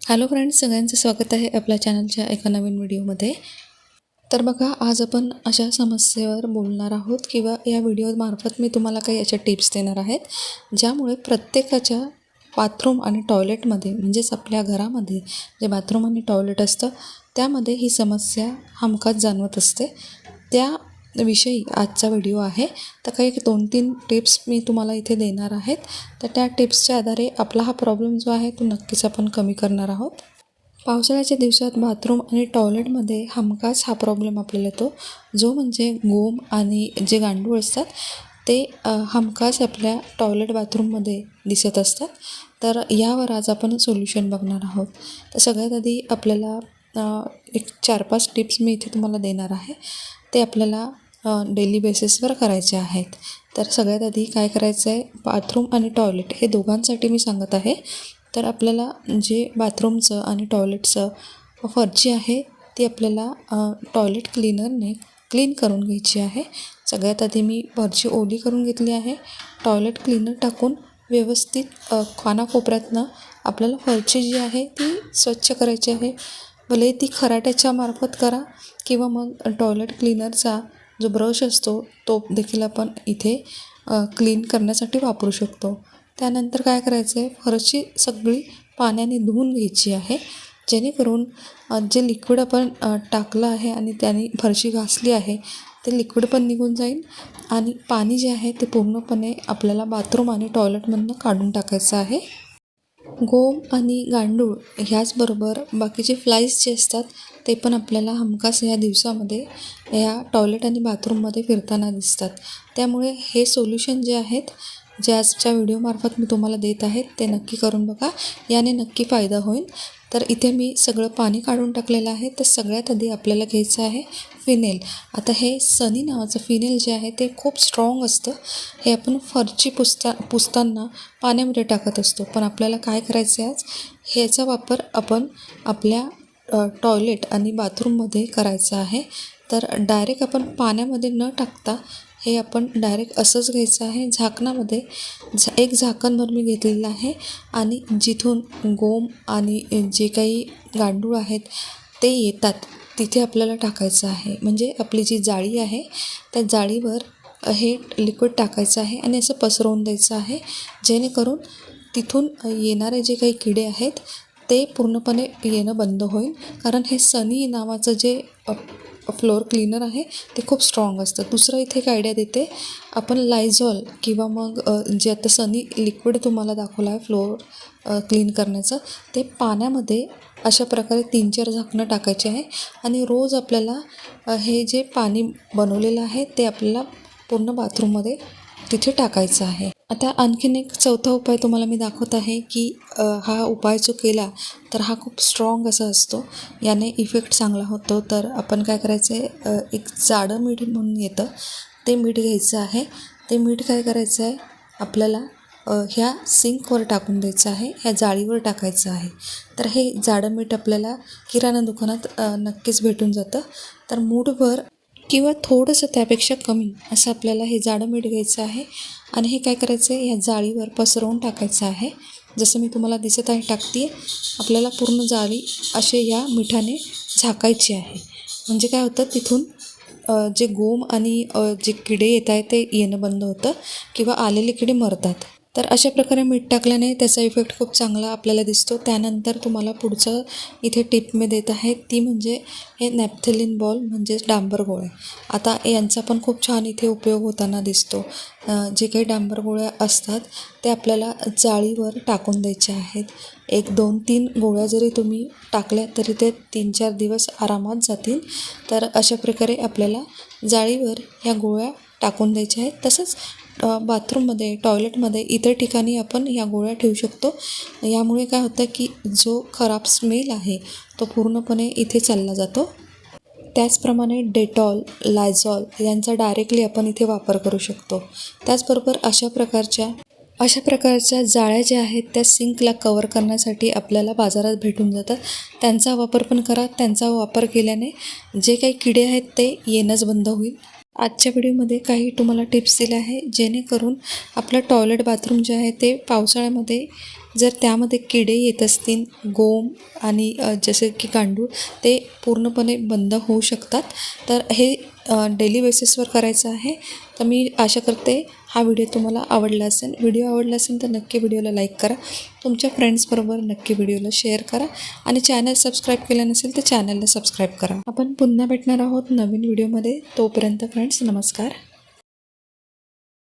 Hello friends सगळ्यांचं स्वागत आहे आपल्या चॅनलच्या एका नवीन व्हिडिओमध्ये तर बघा आज आपण अशा समस्येवर बोलणार आहोत किंवा या व्हिडिओमार्फत मी तुम्हाला काही अशा टिप्स देणार आहेत ज्यामुळे प्रत्येकाच्या बाथरूम आणि टॉयलेटमध्ये म्हणजेच आपल्या घरामध्ये जे बाथरूम आणि टॉयलेट असतं त्यामध्ये ही समस्या हमखास जाणवत असते. त्या विषयी आजचा व्हिडिओ आहे. तर काही दोन तीन टिप्स मी तुम्हाला इथे देणार आहेत. तर त्या टिप्सच्या आधारे आपला हा प्रॉब्लेम जो आहे तो नक्कीच आपण कमी करणार आहोत. पावसाळ्याच्या दिवसात बाथरूम आणि टॉयलेटमध्ये हमखास हा प्रॉब्लेम आपल्याला येतो. जो म्हणजे गोम आणि जे गांडूळ असतात ते हमखास आपल्या टॉयलेट बाथरूममध्ये दिसत असतात. तर यावर आज आपण सोल्युशन बघणार आहोत. तर सगळ्यात आधी आपल्याला एक चार पाच टिप्स मी इथे तुम्हाला देणार आहे. ते आपल्याला डेली बेसिसवर करायचे आहेत. तर सगळ्यात आधी काय करायचं आहे बाथरूम आणि टॉयलेट हे दोघांसाठी मी सांगत आहे. तर आपल्याला जे बाथरूमचं आणि टॉयलेटचं फरची आहे ती आपल्याला टॉयलेट क्लीनरने क्लीन करून घ्यायची आहे. सगळ्यात आधी मी फरची ओली करून घेतली आहे. टॉयलेट क्लीनर टाकून व्यवस्थित अ, कानाकोपऱ्यातनं आपल्याला फरची जी आहे ती स्वच्छ करायची आहे. भले ती खराट्याच्या मार्फत करा किंवा मग टॉयलेट क्लीनरचा जो ब्रश असतो तो देखील आपण इथे क्लीन करण्यासाठी वापरू शकतो. त्यानंतर काय करायचं आहे फरशी सगळी पाण्याने धुवून घ्यायची आहे. जेणेकरून जे लिक्विड आपण टाकलं आहे आणि त्याने फरशी घासली आहे ते लिक्विड पण निघून जाईल आणि पाणी जे आहे ते पूर्णपणे आपल्याला बाथरूम आणि टॉयलेटमधनं काढून टाकायचं आहे. गोम आणि गांडूळ ह्याचबरोबर बाकीचे फ्लाईज जे असतात ते पण आपल्याला हमखास ह्या दिवसामध्ये या टॉयलेट आणि बाथरूममध्ये फिरताना दिसतात. त्यामुळे हे सोल्युशन जे आहेत जे आजच्या व्हिडिओमार्फत मी तुम्हाला देत आहेत ते नक्की करून बघा. याने नक्की फायदा होईल. तर इथे मी सगळं पाणी काढून टाकलेलं आहे. तर सगळ्यात आधी आपल्याला घ्यायचं आहे फिनेल. आता हे सनी नावाचं फिनेल जे आहे ते खूप स्ट्रॉंग असतं. हे आपण फरची पुसता पुसताना पाण्यामध्ये टाकत असतो. पण आपल्याला काय करायचं आहे आज? ह्याचा वापर आपण आपल्या टॉयलेट आणि बाथरूममध्ये करायचा आहे. तर डायरेक्ट आपण पाण्यामध्ये न टाकता हे आपण डायरेक्ट असंच घ्यायचं आहे. झाकणामध्ये झा एक झाकणभर मी घेतलेलं आहे आणि जिथून गोम आणि जे काही गांडूळ आहेत ते येतात तिथे आपल्याला टाकायचं आहे. म्हणजे आपली जी जाळी आहे त्या जाळीवर हे लिक्विड टाकायचं आहे आणि असं पसरवून द्यायचं आहे जेणेकरून तिथून येणारे जे काही किडे आहेत ते पूर्णपणे येणं बंद होईल. कारण हे सनी नावाचं जे फ्लोअर क्लीनर आहे ते खूप स्ट्रॉंग असतं. दुसरं इथे एक आयडिया देते आपण लायझॉल किंवा मग जे आता सनी लिक्विड तुम्हाला दाखवलं आहे फ्लोअर क्लीन करण्याचं ते पाण्यामध्ये अशा प्रकारे तीन चार झाकणं टाकायचे आहे आणि रोज आपल्याला हे जे पाणी बनवलेलं आहे ते आपल्याला पूर्ण बाथरूममध्ये तिथे टाकायचं आहे. आता आणखीन एक चौथा उपाय तुम्हाला मी दाखवत आहे की हा उपाय जो केला तर हा खूप स्ट्रॉंग असा असतो. याने इफेक्ट चांगला होतो. तर आपण काय करायचं आहे एक जाडं मीठ म्हणून येतं. ते मीठ घ्यायचं आहे. ते मीठ काय करायचं आहे आपल्याला ह्या सिंकवर टाकून द्यायचं आहे ह्या जाळीवर टाकायचं आहे. तर हे जाडं मीठ आपल्याला किराणा दुकानात नक्कीच भेटून जातं. तर मूठभर किंवा थोडंसं त्यापेक्षा कमी असं आपल्याला हे जाडं मीठ घ्यायचं आहे. आणि हे काय करायचं आहे? ह्या जाळीवर पसरवून टाकायचं आहे. जसं मी तुम्हाला दिसत आहे टाकते आपल्याला पूर्ण जाळी असे या मिठाने झाकायची आहे. म्हणजे काय होतं? तिथून जे गोम आणि जे किडे येत आहेत ते येणं बंद होतं किंवा आलेले किडे मरतात. तर अशा प्रकारे मीठ टाकल्याने त्याचा इफेक्ट खूप चांगला आपल्याला दिसतो. त्यानंतर तुम्हाला पुढचं इथे टिप मी देत आहे. ती म्हणजे हे नॅपथेलिन बॉल म्हणजेच डांबर गोळे. आता यांचा पण खूप छान इथे उपयोग होताना दिसतो. जे काही डांबर गोळ्या असतात ते आपल्याला जाळीवर टाकून द्यायचे आहेत. एक दोन तीन गोळ्या जरी तुम्ही टाकल्या तरी ते तीन चार दिवस आरामात जातील. तर अशा प्रकारे आपल्याला जाळीवर ह्या गोळ्या टाकून द्यायच्या आहेत. तसंच बाथरूममध्ये टॉयलेटमध्ये इतर ठिकाणी आपण या गोळ्या ठेवू शकतो. यामुळे काय होतं की जो खराब स्मेल आहे तो पूर्णपणे इथे चालला जातो. त्याचप्रमाणे डेटॉल लायझॉल यांचा डायरेक्टली आपण इथे वापर करू शकतो. त्याचबरोबर अशा प्रकारच्या अशा प्रकारच्या जाळ्या ज्या आहेत त्या सिंकला कवर करण्यासाठी आपल्याला बाजारात भेटून जातात. त्यांचा वापर पण करा. त्यांचा वापर केल्याने जे काही किडे आहेत ते येणंच बंद होईल. आजच्या व्हिडिओमध्ये काही तुम्हाला टिप्स दिल्या आहे जेणेकरून आपलं टॉयलेट बाथरूम जे आहे ते पावसाळ्यामध्ये जर त्यामध्ये किडे येत असतील गोम आणि जसे की गांडूळ ते पूर्णपणे बंद होऊ शकतात. तर हे डेली बेसिसवर करायचं आहे. तर मी आशा करते हा व्हिडिओ तुम्हाला आवडला असेल. व्हिडिओ आवडला असेल तर नक्की व्हिडिओला लाईक करा. तुमच्या फ्रेंड्सबरोबर नक्की व्हिडिओला शेअर करा. आणि चॅनल सबस्क्राईब केलं नसेल तर चॅनलला सबस्क्राईब करा. आपण पुन्हा भेटणार आहोत नवीन व्हिडिओमध्ये तोपर्यंत फ्रेंड्स नमस्कार.